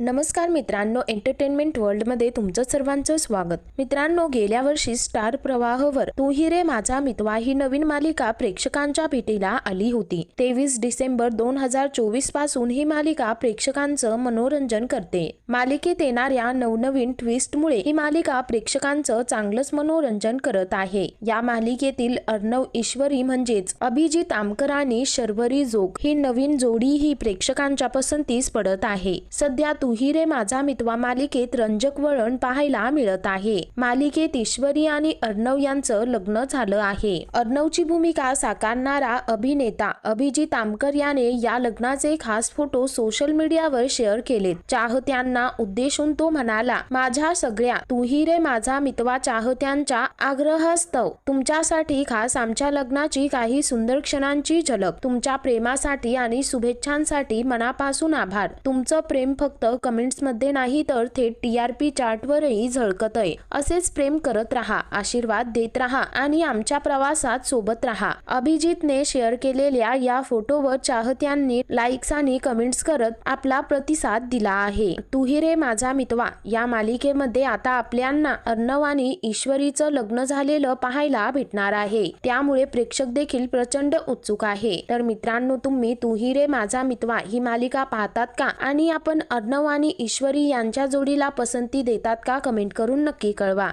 नमस्कार मित्रांनो एंटरटेनमेंट वर्ल्डमध्ये तुमचं सर्वांचं स्वागत. मित्रांनो गेल्या वर्षी स्टार प्रवाहवर तू ही रे माझा मितवा ही नवीन मालिका प्रेक्षकांच्या भेटीला आली होती. तेवीस डिसेंबर दोन हजार चोवीसपासून ही मालिका प्रेक्षकांचं मनोरंजन करते. मालिकेत येणाऱ्या नवनवीन ट्विस्टमुळे ही मालिका प्रेक्षकांचं चांगलंच मनोरंजन करत आहे. या मालिकेतील अर्णव ईश्वरी म्हणजेच अभिजित आमकर आणि शर्वरी जोग ही नवीन जोडी ही प्रेक्षकांच्या पसंतीस पडत आहे. सध्या तू ही रे माझा मितवा मालिकेत रंजक वळण पाहायला मिळत आहे. मालिकेत ईश्वरी आणि अर्णव यांचं लग्न झालं आहे. अर्णवची भूमिका साकारणारा अभिनेता अभिजित आमकर याने या लग्नाचे खास फोटो सोशल मीडियावर शेअर केलेत. चाहत्यांना उद्देशून तो म्हणाला माझ्या सगळ्या तू ही रे माझा मितवा चाहत्यांच्या आग्रहास्तव तुमच्यासाठी खास आमच्या लग्नाची काही सुंदर क्षणांची झलक. तुमच्या प्रेमासाठी आणि शुभेच्छांसाठी मनापासून आभार. तुमचं प्रेम फक्त कमेंट्समध्ये नाही तर थेट टी आर पी चार्टवरही झळकतय. असेच प्रेम करत राहा आशीर्वाद देत राहा आणि आमच्या प्रवासात सोबत राहा. अभिजितने शेअर केलेल्या या फोटोवर चाहत्यांनी लाईक्स आणि कमेंट्स करत आपला प्रतिसाद दिला आहे. तू रे माझा मितवा या मालिकेमध्ये आता आपल्यांना अर्णव आणि ईश्वरीचं लग्न झालेलं पाहायला भेटणार आहे. त्यामुळे प्रेक्षक देखील प्रचंड उत्सुक आहे. तर मित्रांनो तुम्ही तू रे माझा मितवा ही मालिका पाहतात का? आणि आपण अर्णव आणि ईश्वरी यांच्या जोडीला पसंती देतात का कमेंट करून नक्की कळवा.